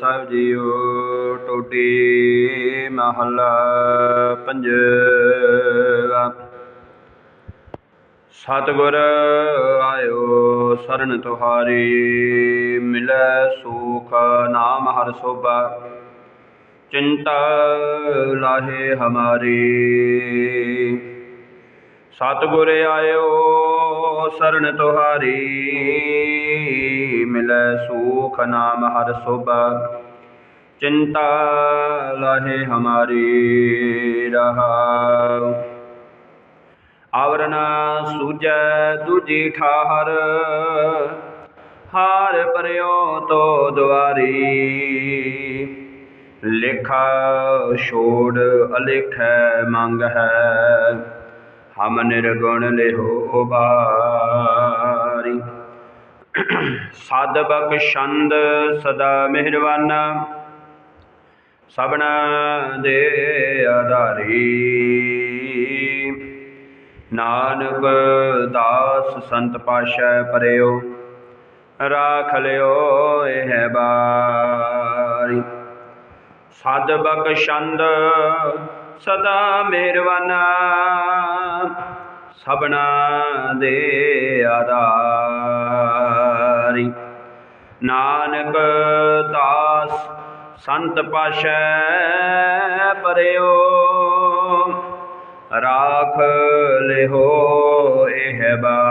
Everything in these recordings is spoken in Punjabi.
ਸਾਹਿਬ ਜੀਓ, ਟੋਟੀ ਮਹੱਲਾ ਪੰਜਵਾ। ਸਤਿਗੁਰ ਆਇਓ, ਸਰਨ ਤੁਹਾਰੀ, ਮਿਲੈ ਸੁਖ ਨਾਮ ਹਰ ਸੋਭਾ। ਚਿੰਤਾ ਲਾਹੇ ਹਮਾਰੀ। ਸਤਿਗੁਰ ਆਇਓ ਸਰਨ ਤੁਹਾਰੀ, ਮਿਲੈ ਸੁਖ ਨਾਮ ਹਰ ਸੋਭਾ। ਚਿੰਤਾ ਲਾਹੇ ਹਮਾਰੀ ਰਹਾਉ ਆਵਰਨ ਸੂਜੈ ਦੂਜੀ ਠਾਹਰ, ਹਾਰ ਪਰਿਓ ਤੋ ਦੁਆਰੀ। ਲੇਖਾ ਛੋੜ ਅਲੇਖੈ ਮੰਗ ਹੈ। ਹਮ ਨਿਰਗੁਣ ਲਿਹੋ ਬਾਰੀ। ਸਦ ਬਖਸ਼ੰਦ ਸਦਾ ਮਿਹਰਬਾਨਾ ਸਭਨਾ ਦੇ ਆਧਾਰੀ। ਨਾਨਕ ਦਾਸ ਸੰਤ ਪਾਸ਼ਾ ਪਰਿਓ, ਰਾਖ ਲਿਓ ਇਹ ਬਾਰੀ। ਸਦ ਬਖਸ਼ੰਦ ਸਦਾ ਮਿਹਰਬਾਨਾ ਸਭਨਾ ਦੇ ਆਧਾਰੀ। ਨਾਨਕ ਦਾਸ, ਸੰਤ ਪਾਸ਼ਾ ਪਰਿਓ, ਰਾਖ ਲਿਹੋ ਇਹ ਬਾਰੀ।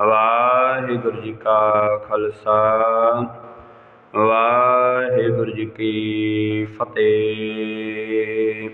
ਵਾਹਿਗੁਰੂ ਜੀ ਕਾ ਖਾਲਸਾ, ਵਾਹਿਗੁਰੂ ਜੀ ਕੀ ਫਤਿਹ।